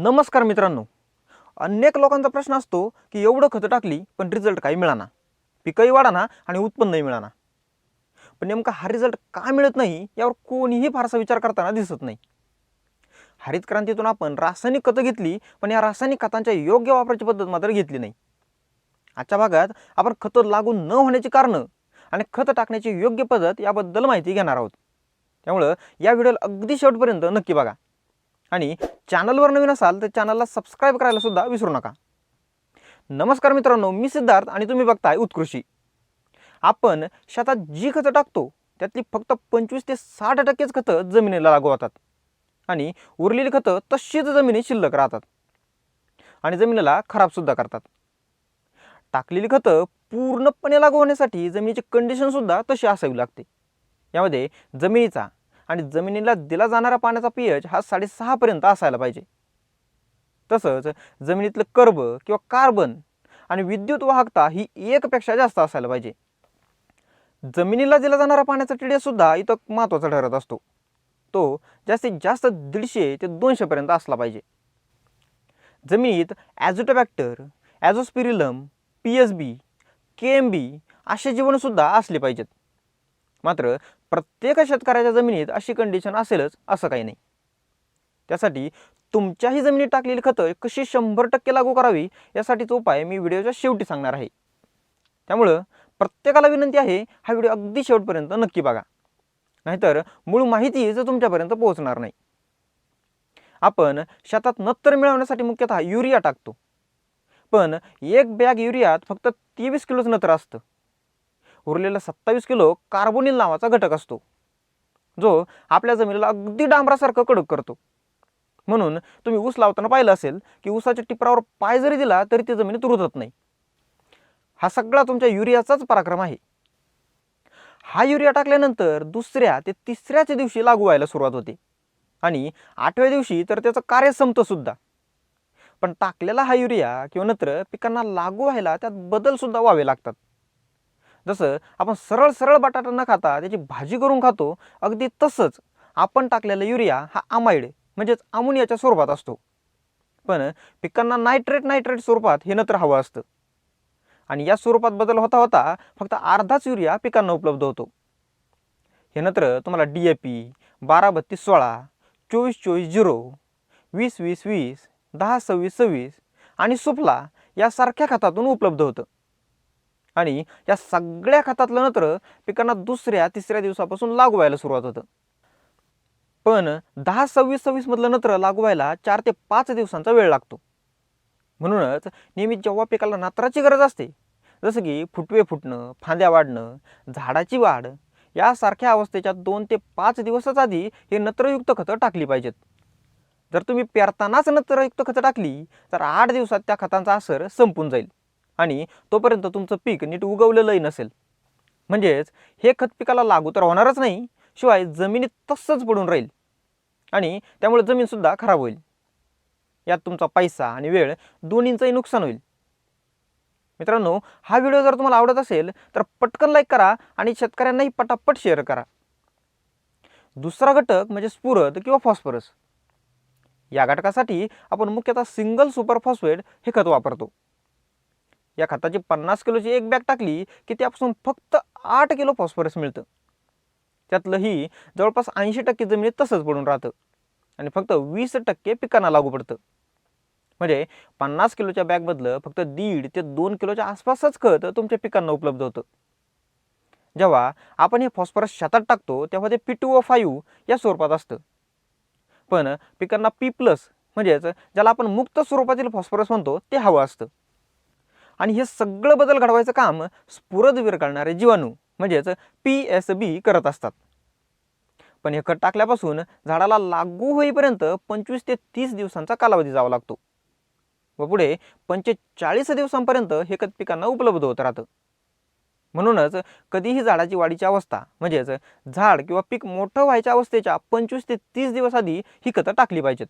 नमस्कार मित्रांनो. अनेक लोकांचा प्रश्न असतो की एवढं खतं टाकली पण रिझल्ट काही मिळाना. पिकंही वाढाना आणि उत्पन्नही मिळाना. पण नेमका हा रिझल्ट का मिळत नाही यावर कोणीही फारसा विचार करताना दिसत नाही. हरित क्रांतीतून आपण रासायनिक खतं घेतली पण या रासायनिक खतांच्या योग्य वापराची पद्धत मात्र घेतली नाही. आजच्या भागात आपण खतं लागू न होण्याची कारणं आणि खतं टाकण्याची योग्य पद्धत याबद्दल माहिती घेणार आहोत. त्यामुळं या व्हिडिओला अगदी शेवटपर्यंत नक्की बघा. आणि चॅनलवर नवीन असाल तर चॅनलला सबस्क्राईब करायला सुद्धा विसरू नका. नमस्कार मित्रांनो मी सिद्धार्थ आणि तुम्ही बघताय उत्कृषी आपण शेतात जी खतं टाकतो त्यातली फक्त पंचवीस ते साठ टक्केच खतं जमिनीला लागू होतात. आणि उरलेली खतं तशीच जमिनी शिल्लक राहतात. आणि जमिनीला खराबसुद्धा करतात. टाकलेली खतं पूर्णपणे लागू होण्यासाठी जमिनीची कंडिशनसुद्धा तशी असावी लागते. यामध्ये जमिनीचा आणि जमिनीला दिला जाणारा पाण्याचा पी एच हा साडेसहापर्यंत असायला पाहिजे. तसंच जमिनीतलं कर्ब किंवा कार्बन आणि विद्युत वाहकता ही एकपेक्षा जास्त असायला पाहिजे. जमिनीला दिला जाणारा पाण्याचा टीडीएस सुद्धा इथं महत्त्वाचा ठरत असतो. तो जास्तीत जास्त दीडशे ते दोनशेपर्यंत असला पाहिजे. जमिनीत azotobacter azospirillum P S B K M B असे जीवनसुद्धा असले पाहिजेत. मात्र प्रत्येक शेतकऱ्याच्या जमिनीत अशी कंडिशन असेलच असं काही नाही. त्यासाठी तुमच्याही जमिनीत टाकलेली खतं कशी शंभर टक्के लागू करावी यासाठीचा उपाय मी व्हिडिओच्या शेवटी सांगणार आहे. त्यामुळं प्रत्येकाला विनंती आहे हा व्हिडिओ अगदी शेवटपर्यंत नक्की बघा. नाहीतर मूळ माहिती जर तुमच्यापर्यंत पोहोचणार नाही. आपण शेतात नत्र मिळवण्यासाठी मुख्यतः युरिया टाकतो. पण एक बॅग युरियात फक्त तेवीस किलोच नत्र असतं. उरलेला सत्तावीस किलो कार्बोनिल नावाचा घटक असतो. जो आपल्या जमिनीला अगदी डांबरासारखं कडक करतो. म्हणून तुम्ही ऊस लावताना पाहिलं असेल की ऊसाच्या टिपरावर पाय जरी दिला तरी ती जमिनीत रुजत नाही. हा सगळा तुमच्या युरियाचाच पराक्रम आहे. हा युरिया टाकल्यानंतर दुसऱ्या ते तिसऱ्याच दिवशी लागू व्हायला सुरुवात होते. आणि आठव्या दिवशी तर त्याचं कार्य संपतं सुद्धा. पण टाकलेला हा युरिया किंवा नत्र पिकांना लागू व्हायला त्यात बदलसुद्धा व्हावे लागतात. जसं आपण सरळ सरळ बटाटा न खाता त्याची भाजी करून खातो अगदी तसंच आपण टाकलेला युरिया हा अमाइड म्हणजेच अमोनियाच्या स्वरूपात असतो. पण पिकांना नायट्रेट नायट्रेट स्वरूपात हे नत्र हवं असतं. आणि या स्वरूपात बदल होता होता फक्त अर्धाच युरिया पिकांना उपलब्ध होतो. हे नत्र तुम्हाला डी ए पी बारा बत्तीस सोळा चोवीस चोवीस झिरो वीस वीस वीस दहा सव्वीस सव्वीस आणि सुफला यासारख्या खतातून उपलब्ध होतं. आणि या सगळ्या खतातलं नत्र पिकांना दुसऱ्या तिसऱ्या दिवसापासून लागू व्हायला सुरुवात होतं. पण दहा सव्वीस सव्वीसमधलं नत्र लागू व्हायला चार ते पाच दिवसांचा वेळ लागतो. म्हणूनच नियमित जेव्हा पिकाला नत्राची गरज असते जसं की फुटवे फुटणं फांद्या वाढणं झाडाची वाढ यासारख्या अवस्थेच्या दोन ते पाच दिवसाच आधी हे नत्रयुक्त खतं टाकली पाहिजेत. जर तुम्ही पेरतानाच नत्रयुक्त खतं टाकली तर आठ दिवसात त्या खतांचा असर संपून जाईल. आणि तोपर्यंत तुमचं पीक नीट उगवलेलंही नसेल. म्हणजेच हे खत पिकाला लागू तर होणारच नाही शिवाय जमिनीत तसंच पडून राहील आणि त्यामुळे जमीनसुद्धा खराब होईल. यात तुमचा पैसा आणि वेळ दोन्हींचंही नुकसान होईल. मित्रांनो हा व्हिडिओ जर तुम्हाला आवडत असेल तर पटकन लाईक करा आणि शेतकऱ्यांनाही पटापट शेअर करा. दुसरा घटक म्हणजे स्फुरद किंवा फॉस्फरस या घटकासाठी आपण मुख्यतः सिंगल सुपर फॉस्फेट हे खत वापरतो. या खताची पन्नास किलोची एक बॅग टाकली की त्यापासून फक्त आठ किलो फॉस्फरस मिळतं. त्यातलंही जवळपास ऐंशी टक्के जमिनीत तसंच पडून राहतं आणि फक्त वीस टक्के पिकांना लागू पडतं. म्हणजे पन्नास किलोच्या बॅगमधलं फक्त दीड ते दोन किलोच्या आसपासच खत तुमच्या पिकांना उपलब्ध होतं. जेव्हा आपण हे फॉस्फरस शेतात टाकतो तेव्हा ते पी टू ओ फायू या स्वरूपात असतं. पण पिकांना पी प्लस म्हणजेच ज्याला आपण मुक्त स्वरूपातील फॉस्फरस म्हणतो ते हवं असतं. आणि हे सगळं बदल घडवायचं काम स्फुरद विरघळणारे जीवाणू म्हणजेच पी एस बी करत असतात. पण हे खत टाकल्यापासून झाडाला लागू होईपर्यंत पंचवीस ते तीस दिवसांचा कालावधी जावा लागतो. व पुढे पंचेचाळीस दिवसांपर्यंत हे खत पिकांना उपलब्ध होत राहतं. म्हणूनच कधीही झाडाची वाढीची अवस्था म्हणजेच झाड किंवा पीक मोठं व्हायच्या अवस्थेच्या पंचवीस ते तीस दिवस आधी ही खतं टाकली पाहिजेत.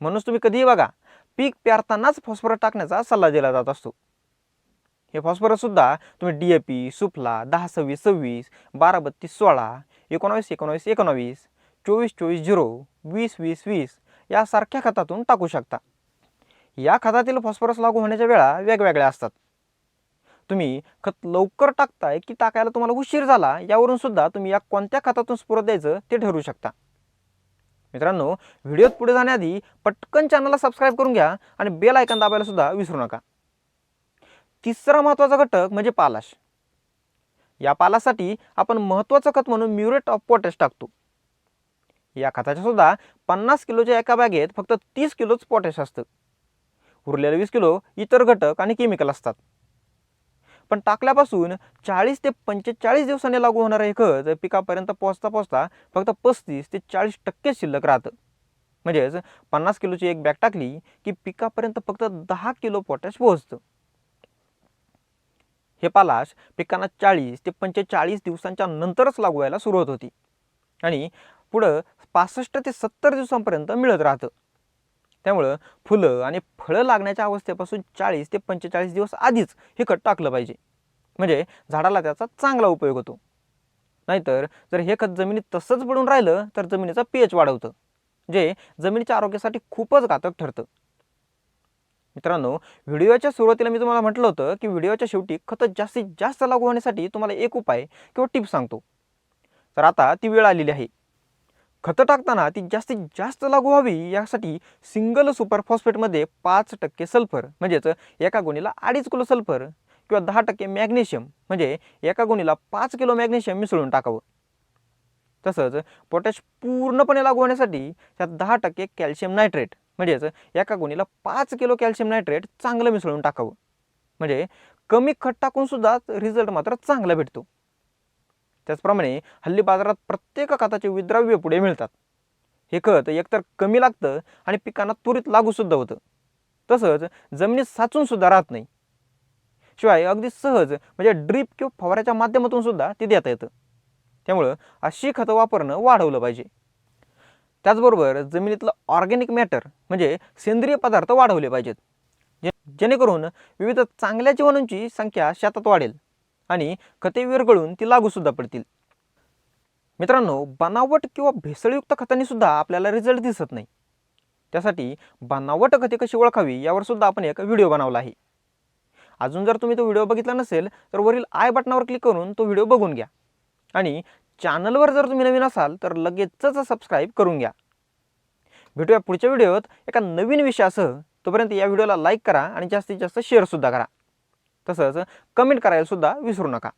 म्हणूनच तुम्ही कधीही बघा पीक पेरतानाच फॉस्फरस टाकण्याचा सल्ला दिला जात असतो. हे फॉस्फरससुद्धा तुम्ही डी ए पी सुफला दहा सव्वीस सव्वीस बारा बत्तीस सोळा एकोणावीस एकोणावीस एकोणावीस चोवीस चोवीस झिरो वीस वीस वीस यासारख्या खतातून टाकू शकता. या खतातील फॉस्फरस लागू होण्याच्या वेळा वेगवेगळ्या असतात. तुम्ही खत लवकर टाकताय की टाकायला तुम्हाला उशीर झाला यावरून सुद्धा तुम्ही या कोणत्या खतातून स्फुरत द्यायचं ते ठरवू शकता. मित्रांनो व्हिडिओत पुढे जाण्याआधी पटकन चॅनलला सबस्क्राईब करून घ्या आणि बेल आयकन दाबायला सुद्धा विसरू नका. तिसरा महत्त्वाचा घटक म्हणजे पालाश. या पालासाठी आपण महत्त्वाचं खत म्हणून म्युरेट ऑफ पोटॅश टाकतो. या खताच्या सुद्धा पन्नास किलोच्या एका बॅगेत फक्त तीस किलोच पोटॅश असतं. उरलेले वीस किलो इतर घटक आणि केमिकल असतात. पण टाकल्यापासून चाळीस ते पंचेचाळीस दिवसांनी लागू होणारं हे खत पिकापर्यंत पोहोचता पोहोचता फक्त पस्तीस ते चाळीस टक्के शिल्लक राहतं. म्हणजेच पन्नास किलोची एक बॅग टाकली की पिकापर्यंत फक्त दहा किलो पोटॅश पोहोचतं. हे पालाश पिकांना चाळीस ते पंचेचाळीस दिवसांच्या नंतरच लागू व्हायला सुरुवात होती. आणि पुढं पासष्ट ते सत्तर दिवसांपर्यंत मिळत राहतं. त्यामुळं फुलं आणि फळं लागण्याच्या अवस्थेपासून चाळीस ते पंचेचाळीस दिवस आधीच हे खत टाकलं पाहिजे. म्हणजे झाडाला त्याचा चांगला उपयोग होतो. नाहीतर जर हे खत जमिनीत तसंच पडून राहिलं तर जमिनीचा पीएच वाढवतं. जे जमिनीच्या आरोग्यासाठी खूपच घातक ठरतं. मित्रांनो व्हिडिओच्या सुरुवातीला मी तुम्हाला म्हटलं होतं की व्हिडिओच्या शेवटी खतं जास्तीत जास्त लागू होण्यासाठी तुम्हाला एक उपाय किंवा टिप सांगतो. तर आता ती वेळ आलेली आहे. खतं टाकताना ती जास्तीत जास्त लागू व्हावी यासाठी सिंगल सुपर फॉस्फेटमध्ये पाच टक्के सल्फर म्हणजेच एका गुणीला अडीच किलो सल्फर किंवा दहा टक्के मॅग्नेशियम म्हणजे एका गुणीला पाच किलो मॅग्नेशियम मिसळून टाकावं. तसंच पोटॅश पूर्णपणे लागू होण्यासाठी त्यात दहा टक्के कॅल्शियम नायट्रेट म्हणजेच एका गुणीला पाच किलो कॅल्शियम नायट्रेट चांगलं मिसळून टाकावं. म्हणजे कमी खत टाकूनसुद्धा रिझल्ट मात्र चांगला भेटतो. त्याचप्रमाणे हल्ली बाजारात प्रत्येक खताचे विद्राव्य पुढे मिळतात. हे खत एकतर कमी लागतं आणि पिकांना त्वरित लागूसुद्धा होतं. तसंच जमिनीत साचून सुद्धा राहत नाही. शिवाय अगदी सहज म्हणजे ड्रीप किंवा फवाऱ्याच्या माध्यमातून सुद्धा ते देता येतं. त्यामुळं अशी खतं वापरणं वाढवलं पाहिजे. त्याचबरोबर जमिनीतलं ऑर्गॅनिक मॅटर म्हणजे सेंद्रिय पदार्थ वाढवले पाहिजेत. जे जेणेकरून विविध चांगल्या जीवाणूंची संख्या शेतात वाढेल. आणि खते विरघळून ती लागूसुद्धा पडतील. मित्रांनो बनावट किंवा भेसळयुक्त खतांनी सुद्धा आपल्याला रिझल्ट दिसत नाही. त्यासाठी बनावट खते कशी ओळखावी यावर सुद्धा आपण एक व्हिडिओ बनवला आहे. अजून जर तुम्ही तो व्हिडिओ बघितला नसेल तर वरील आय बटनावर क्लिक करून तो व्हिडिओ बघून घ्या. आणि चॅनलवर जर तुम्ही नवीन असाल तर लगेचच सबस्क्राईब करून घ्या. भेटूया पुढच्या व्हिडिओत एका नवीन विषयासह तोपर्यंत या व्हिडिओला लाईक करा आणि जास्तीत जास्त शेअरसुद्धा करा. तसंच कमेंट करायला सुद्धा विसरू नका.